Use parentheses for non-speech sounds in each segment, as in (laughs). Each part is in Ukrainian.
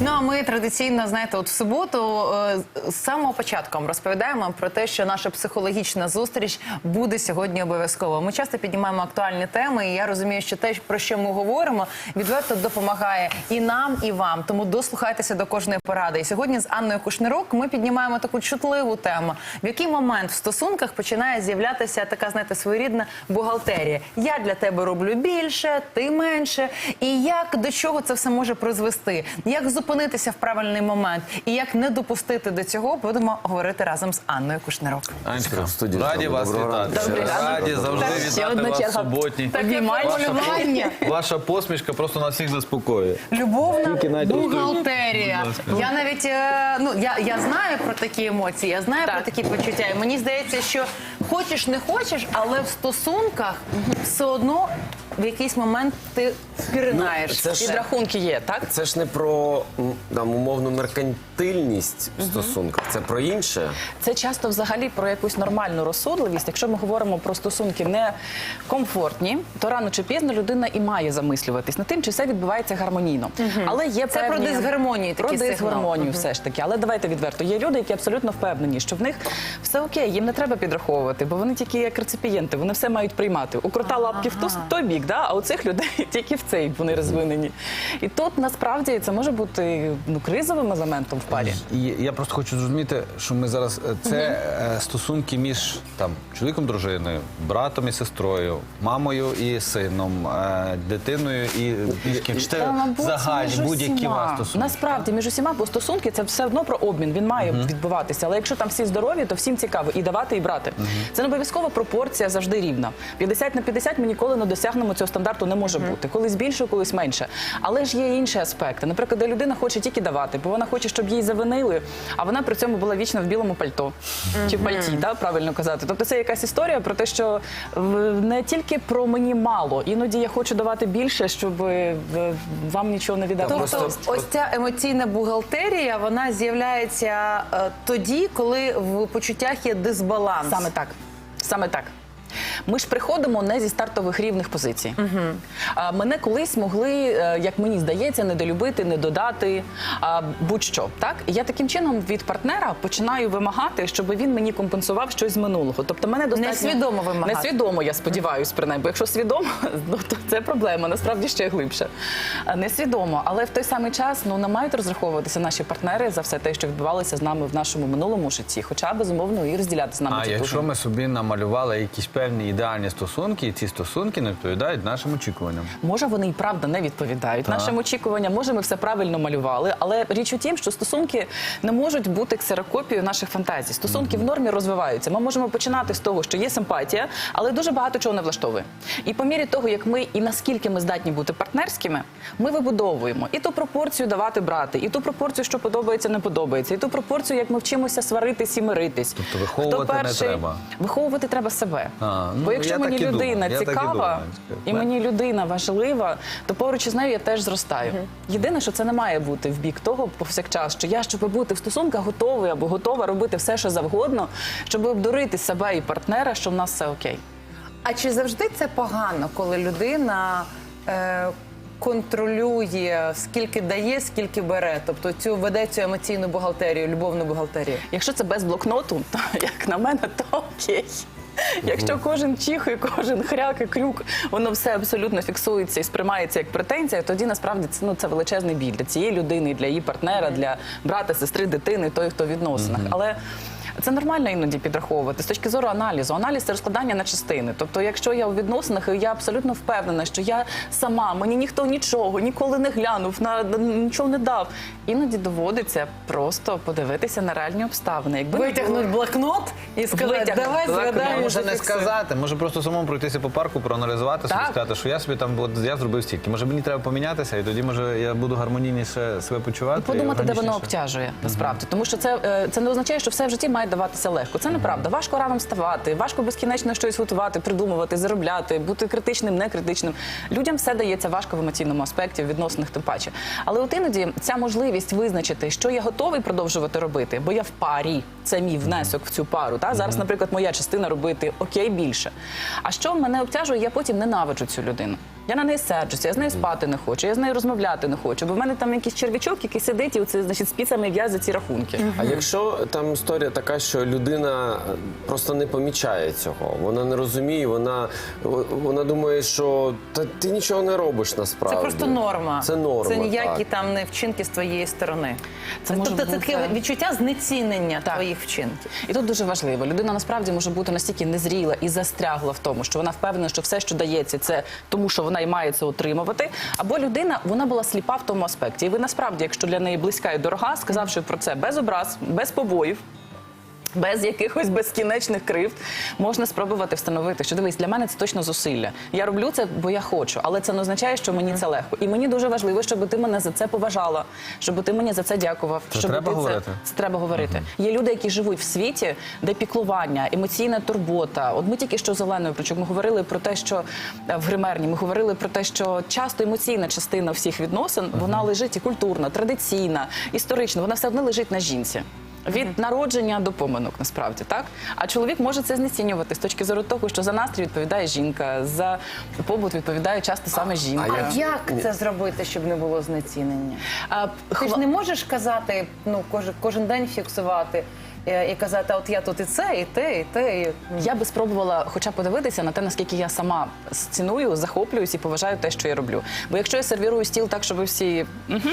Ну а ми традиційно, знаєте, от в суботу е, з самого початку розповідаємо про те, що наша психологічна зустріч буде сьогодні обов'язково. Ми часто піднімаємо актуальні теми, і я розумію, що те, про що ми говоримо, відверто допомагає і нам, і вам. Тому дослухайтеся до кожної поради. І сьогодні з Анною Кушнирук ми піднімаємо таку чутливу тему. В який момент в стосунках починає з'являтися така, знаєте, своєрідна бухгалтерія? Я для тебе роблю більше, ти менше. І як до чого це все може призвести? Як зупинитися в правильний момент? І як не допустити до цього, будемо говорити разом з Анною Кушнирук. Анечка, студії раді вас вітати. Раді завжди вітати одна вас суботні. Ваша, ваша посмішка просто нас всіх заспокоює. Любовна бухгалтерія. Я навіть е, ну я, я знаю про такі емоції, я знаю про такі почуття. І мені здається, що хочеш не хочеш, але в стосунках все одно в якийсь момент ти пірнаєш. Ну, це ж- Підрахунки є, так? Це ж не про м, там умовну меркантильність в стосунках, це про інше. Це часто взагалі про якусь нормальну розсудливість. Якщо ми говоримо про стосунки не комфортні, то рано чи пізно людина і має замислюватись над тим, чи все відбувається гармонійно. Але є Це про певні... дисгармонію Про такий сигнал. дисгармонію все ж таки. Але давайте відверто. Є люди, які абсолютно впевнені, що в них все окей, їм не треба підраховувати, бо вони тільки як реципієнти, вони все мають приймати. У крота лапки в ту- той бік, да? а у цих людей (laughs) тільки в цей вони розвинені. І тут насправді це може бути ну, кризовим елементом в парі. І я просто хочу зрозуміти, що ми зараз е, це е, стосунки між там чоловіком, дружиною, братом і сестрою, мамою і сином, е, дитиною і Та, мабуть, загальні будь-які вас стосунки? Насправді між усіма, бо стосунки це все одно про обмін. Він має відбуватися. Але якщо там всі здорові, то всім цікаво і давати, і брати. Це не обов'язково пропорція завжди рівна. 50 на 50 ми ніколи не досягнемо цього стандарту. Не може бути. Колись більше, колись менше. Але ж є інші аспекти. Наприклад, де людина хоче тільки давати, бо вона хоче, щоб їй завинили, а вона при цьому була вічно в білому пальто чи в пальті, да, правильно казати. Тобто це якась історія про те, що не тільки про мені мало, іноді я хочу давати більше, щоб е, вам нічого не віддав. Тобто, ось ця емоційна бухгалтерія, вона з'являється е, тоді, коли в почуттях є дисбаланс. Саме так. Саме так. Ми ж приходимо не зі стартових рівних позицій. А, Мене колись могли, е, як мені здається, недолюбити, не додати будь-що. Так і я таким чином від партнера починаю вимагати, щоб він мені компенсував щось з минулого. Тобто мене достатньо Несвідомо вимагати. Несвідомо, я сподіваюся, принаймні. Бо якщо свідомо, (laughs) ну, то це проблема. Насправді ще глибше. Несвідомо, але в той самий час ну не мають розраховуватися наші партнери за все те, що відбувалося з нами в нашому минулому житті, хоча безумовно і розділяти з нами А якщо ми собі намалювали якісь певні ідеальні стосунки, і ці стосунки не відповідають нашим очікуванням. Може, вони і правда не відповідають нашим очікуванням. Може, ми все правильно малювали, але річ у тім, що стосунки не можуть бути ксерокопією наших фантазій. Стосунки в нормі розвиваються. Ми можемо починати з того, що є симпатія, але дуже багато чого не влаштовує. І по мірі того, як ми і наскільки ми здатні бути партнерськими, ми вибудовуємо і ту пропорцію давати брати, і ту пропорцію, що подобається, не подобається, і ту пропорцію, як ми вчимося сваритись і миритись. Тобто виховувати не треба? Виховувати треба себе. А, ну, Бо якщо я мені і людина я так і цікава і мені людина важлива, то поруч із нею я теж зростаю. Єдине, що це не має бути в бік того повсякчас, що я, щоб бути в стосунках, готовий або готова робити все, що завгодно, щоб обдурити себе і партнера, що в нас все окей. А чи завжди це погано, коли людина е, контролює, скільки дає, скільки бере? Тобто цю веде цю емоційну бухгалтерію, любовну бухгалтерію? Якщо це без блокноту, то як на мене, то окей. Якщо кожен чих і кожен хряк і крюк, воно все абсолютно фіксується і сприймається як претензія, тоді насправді це ну це величезний біль для цієї людини, для її партнера, для брата, сестри, дитини, той, хто в відносинах. Але це нормально іноді підраховувати з точки зору аналізу. Аналіз це розкладання на частини. Тобто, якщо я у відносинах, я абсолютно впевнена, що я сама, мені ніхто нічого ніколи не глянув, на на- нічого не дав. Іноді доводиться просто подивитися на реальні обставини. Якби Витягнути було- блокнот і сказати, давай згадаємо. Може не сказати, може просто самому пройтися по парку, проаналізувати собі, Так. сказати, що я собі там от, я зробив стільки. Може мені треба помінятися, і тоді може я буду гармонійніше себе почувати. і Подумати, де воно обтяжує насправді, тому що це, е, це не означає, що все в житті має даватися легко. Це неправда. Важко рано вставати, важко безкінечно щось готувати, придумувати, заробляти, бути критичним, не критичним. Людям все дається важко в емоційному аспекті, в відносинах тим паче. Але от іноді ця можливість визначити, що я готовий продовжувати робити, бо я в парі, це мій внесок в цю пару. Та зараз, наприклад, моя частина робити окей більше. А що мене обтяжує, я потім ненавиджу цю людину. Я на неї серджуся, я з нею спати не хочу, я з нею розмовляти не хочу, бо в мене там якийсь червячок, який сидить і оце, значить, спіцями в'язить ці рахунки. А якщо там історія така, що людина е, просто не помічає цього, вона не розуміє, вона, вона думає, що та ти нічого не робиш насправді. Це просто норма. Це норма. Це ніякі так. там не вчинки з твоєї сторони. Це може тобто це таке відчуття знецінення Так. твоїх вчинків. І тут дуже важливо. Людина насправді може бути настільки незріла і застрягла в тому, що вона впевнена, що все, що дається, це тому, що вона і має це отримувати. Або людина вона була сліпа в тому аспекті. І ви насправді, якщо для неї близька і дорога, сказавши про це без образ, без побоїв. Без якихось безкінечних кривд можна спробувати встановити, що дивись, для мене це точно зусилля. Я роблю це, бо я хочу, але це не означає, що мені це легко. І мені дуже важливо, щоб ти мене за це поважала, щоб ти мені за це дякував. Це щоб треба ти говорити? Це, це треба говорити. Є люди, які живуть в світі, де піклування, емоційна турбота. От ми тільки що з Оленою Причук, ми говорили про те, що е, в гримерні ми говорили про те, що часто емоційна частина всіх відносин вона лежить і культурна, традиційна, історична. Вона все одно лежить на жінці. Від народження до поминок, насправді так. А чоловік може це знецінювати з точки зору того, що за настрій відповідає жінка, за побут відповідає часто саме жінка. А як це зробити, щоб не було знецінення? А, Ти ж не можеш казати, ну кожен, кожен день фіксувати е, і казати, от я тут і це, і те, і те. І... Я би спробувала хоча подивитися на те, наскільки я сама ціную, захоплююсь і поважаю те, що я роблю. Бо якщо я сервірую стіл так, щоб всі. Угу,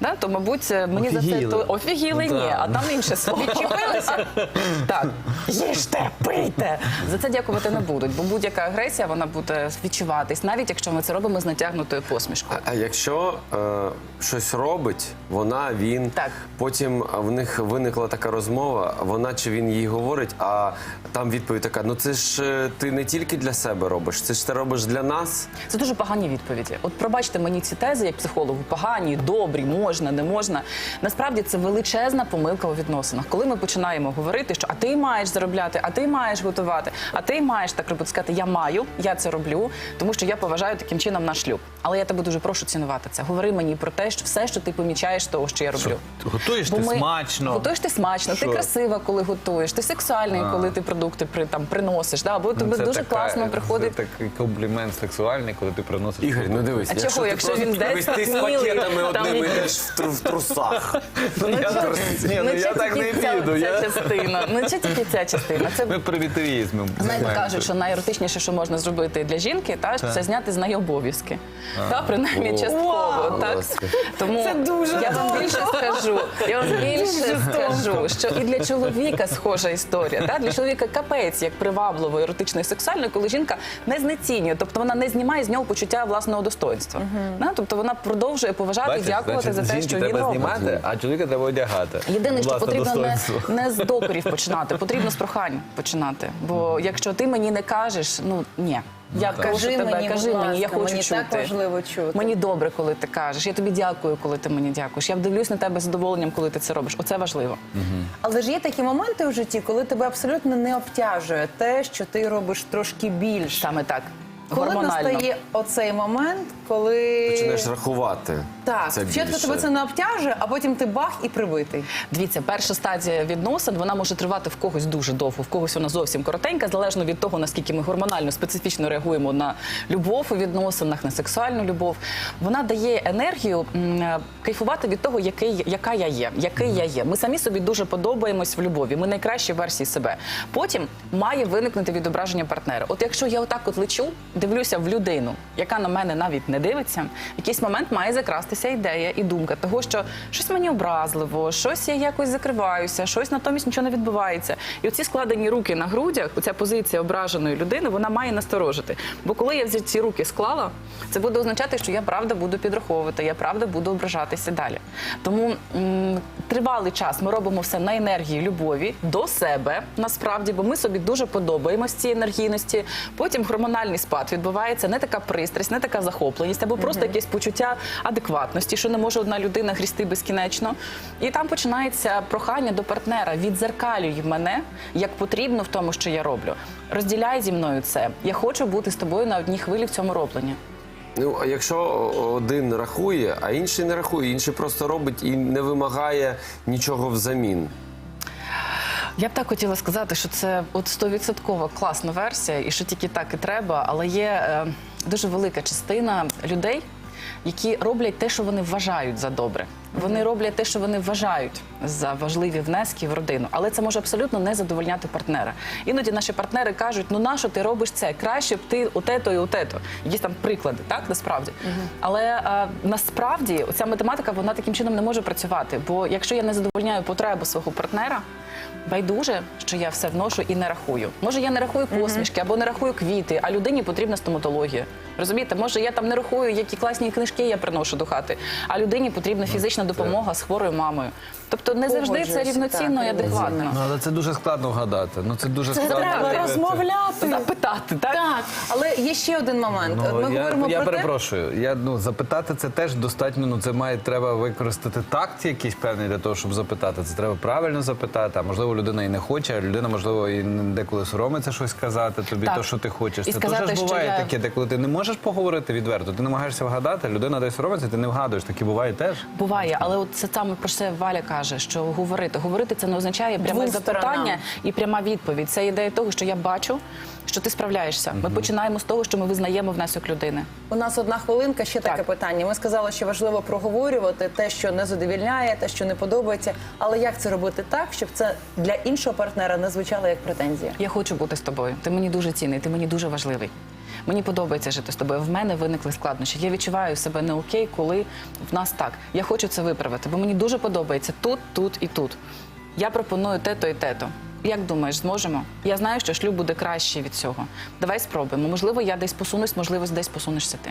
Да, то, мабуть, мені за це Офігіли. то офігіли, ні, а там інше слово. Відчепилися? (laughs) Так, їжте, пийте. За це дякувати не будуть, бо будь-яка агресія вона буде відчуватись, навіть якщо ми це робимо з натягнутою посмішкою. А, а якщо е, щось робить, вона, він, Так. потім в них виникла така розмова, вона чи він їй говорить, а там відповідь така: ну це ж е, ти не тільки для себе робиш, це ж ти робиш для нас. Це дуже погані відповіді. От пробачте мені ці тези як психологу, погані, добрі, можна, не можна. Насправді це величезна помилка у відносинах. Коли ми починаємо говорити, що а ти маєш заробляти, а ти маєш готувати, а ти маєш так робити, сказати, я маю, я це роблю, тому що я поважаю таким чином наш шлюб. Але я тебе дуже прошу цінувати це. Говори мені про те, що все, що ти помічаєш, того, що я роблю. Готуєш Бо ти ми- смачно. Готуєш ти смачно, ти красива, коли готуєш, ти сексуальний, коли ти продукти при, там, приносиш. Да? Або Ну, тобі це дуже така- класно приходить. Це такий комплімент сексуальний, коли ти приносиш. Ігор, ну дивись, А чого, ти якщо він десь з пакетами одними якісь- в, тру- в трусах. Ну, я, ні, ну, я так не ця, піду. ця Я... частина. Ну чи тільки ця частина. Це Ми примітивізмом. знаєте, кажуть, що найеротичніше, що можна зробити для жінки, та це зняти з неї обов'язки. Та принаймні О, частково. Так Господи. тому Це дуже я вам добре. більше скажу. Я вам більше скажу, що і для чоловіка схожа історія. Та для чоловіка капець як привабливо, еротично і сексуально, коли жінка не знецінює, тобто вона не знімає з нього почуття власного достоинства. Да? Тобто вона продовжує поважати Бачиш, дякувати значить, за те, що він треба робить. знімати, а чоловіка треба одягати. Єдине, що Власне потрібно не, достоинство. не з докорів починати, потрібно з прохань починати. Бо якщо ти мені не кажеш, ну ні. Я прошу Кажи тебе, мені, кажи будь мені, я ласка, хочу мені чути. так важливо чути. Мені добре, коли ти кажеш. Я тобі дякую, коли ти мені дякуєш. Я вдивлюсь на тебе з задоволенням, коли ти це робиш. Оце важливо. Але ж є такі моменти в житті, коли тебе абсолютно не обтяжує те, що ти робиш трошки більше. Саме так. Коли Гормонально. настає оцей момент, коли Починаєш рахувати. так, це спочатку більше. тебе це не обтяжує, а потім ти бах і прибитий. Дивіться, перша стадія відносин вона може тривати в когось дуже довго, в когось вона зовсім коротенька, залежно від того, наскільки ми гормонально специфічно реагуємо на любов у відносинах, на сексуальну любов. Вона дає енергію м, е, кайфувати від того, який, яка я є, який я є. Ми самі собі дуже подобаємось в любові. Ми найкращі версії себе. Потім має виникнути відображення партнера. От якщо я отак от лечу, дивлюся в людину, яка на мене навіть не дивиться, в якийсь момент має закрастися ідея і думка того, що щось мені образливо, щось я якось закриваюся, щось натомість нічого не відбувається. І оці складені руки на грудях, оця позиція ображеної людини, вона має насторожити. Бо коли я ці руки склала, це буде означати, що я правда буду підраховувати, я правда буду ображатися далі. Тому тривалий час ми робимо все на енергії любові до себе, насправді, бо ми собі дуже подобаємось цій енергійності. Потім гормональний спад відбувається не така пристрасть, не така захопленість, або просто якесь почуття адекватності, що не може одна людина грісти безкінечно. І там починається прохання до партнера: відзеркалюй мене як потрібно в тому, що я роблю. Розділяй зі мною це. Я хочу бути з тобою на одній хвилі в цьому робленні. Ну, а якщо один рахує, а інший не рахує, інший просто робить і не вимагає нічого взамін. Я б так хотіла сказати, що це от стовідсоткова класна версія, і що тільки так і треба, але є е, дуже велика частина людей, які роблять те, що вони вважають за добре. Вони роблять те, що вони вважають за важливі внески в родину, але це може абсолютно не задовольняти партнера. Іноді наші партнери кажуть: ну нащо ти робиш це? Краще б ти отето і отето. Якісь там приклади, так насправді. Але е, насправді ця математика вона таким чином не може працювати. Бо якщо я не задовольняю потребу свого партнера, байдуже, що я все вношу і не рахую. Може, я не рахую посмішки або не рахую квіти, а людині потрібна стоматологія. Розумієте, може, я там не рахую, які класні книжки я приношу до хати, а людині потрібна фізична допомога з хворою мамою. Тобто не завжди це рівноцінно і адекватно. Ну, але це дуже складно вгадати. Ну це дуже складно. Треба розмовляти, запитати, так? Так, але є ще один момент. От Ну, Ми я, говоримо я про те, перепрошую. Я ну запитати це теж достатньо. Ну це має треба використати такт якийсь певний для того, щоб запитати. Це треба правильно запитати. А можливо, людина і не хоче, а людина, можливо, і деколи соромиться щось сказати тобі, Так. то що ти хочеш. І це сказати, теж що буває я- таке, де коли ти не можеш поговорити відверто, ти намагаєшся вгадати, людина десь соромиться, ти не вгадуєш. Таке буває теж. Буває, але от це саме про це Валя каже, що говорити. Говорити це не означає пряме Двом запитання сторонам. і пряма відповідь. Це ідея того, що я бачу, що ти справляєшся. Ми починаємо з того, що ми визнаємо внесок людини. У нас одна хвилинка, ще таке Так. питання. Ми сказали, що важливо проговорювати те, що не задовільняє, те, що не подобається. Але як це робити так, щоб це для іншого партнера не звучало як претензія? Я хочу бути з тобою. Ти мені дуже цінний, ти мені дуже важливий. Мені подобається жити з тобою. В мене виникли складнощі. Я відчуваю себе не окей, коли в нас так. Я хочу це виправити, бо мені дуже подобається тут, тут і тут. Я пропоную те-то і те-то. Як думаєш, зможемо? Я знаю, що шлюб буде кращий від цього. Давай спробуємо. Можливо, я десь посунусь, можливо, десь посунешся ти.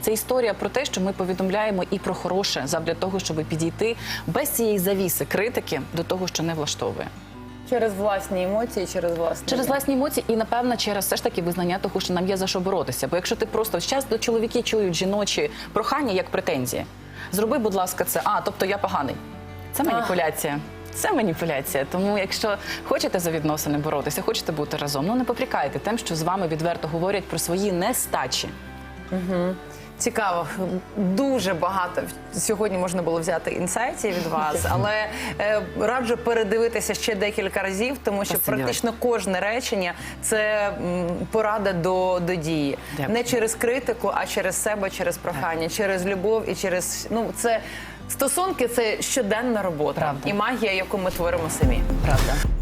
Це історія про те, що ми повідомляємо і про хороше, задля того, щоб підійти без цієї завіси критики до того, що не влаштовує. Через власні емоції, через власні Через власні емоції і напевно через все ж таки визнання того, що нам є за що боротися. Бо якщо ти просто часто чоловіки чують жіночі прохання як претензії, зроби, будь ласка, це. А, тобто я поганий. Це маніпуляція. Це маніпуляція. Тому, якщо хочете за відносини боротися, хочете бути разом, ну не попрікайте тим, що з вами відверто говорять про свої нестачі. Цікаво, дуже багато сьогодні можна було взяти інсайтів від вас, але е, раджу передивитися ще декілька разів, тому що практично кожне речення це порада до, до дії. Дякую. Не через критику, а через себе, через прохання, через любов і через ну це стосунки, це щоденна робота Правда. і магія, яку ми творимо самі. Правда.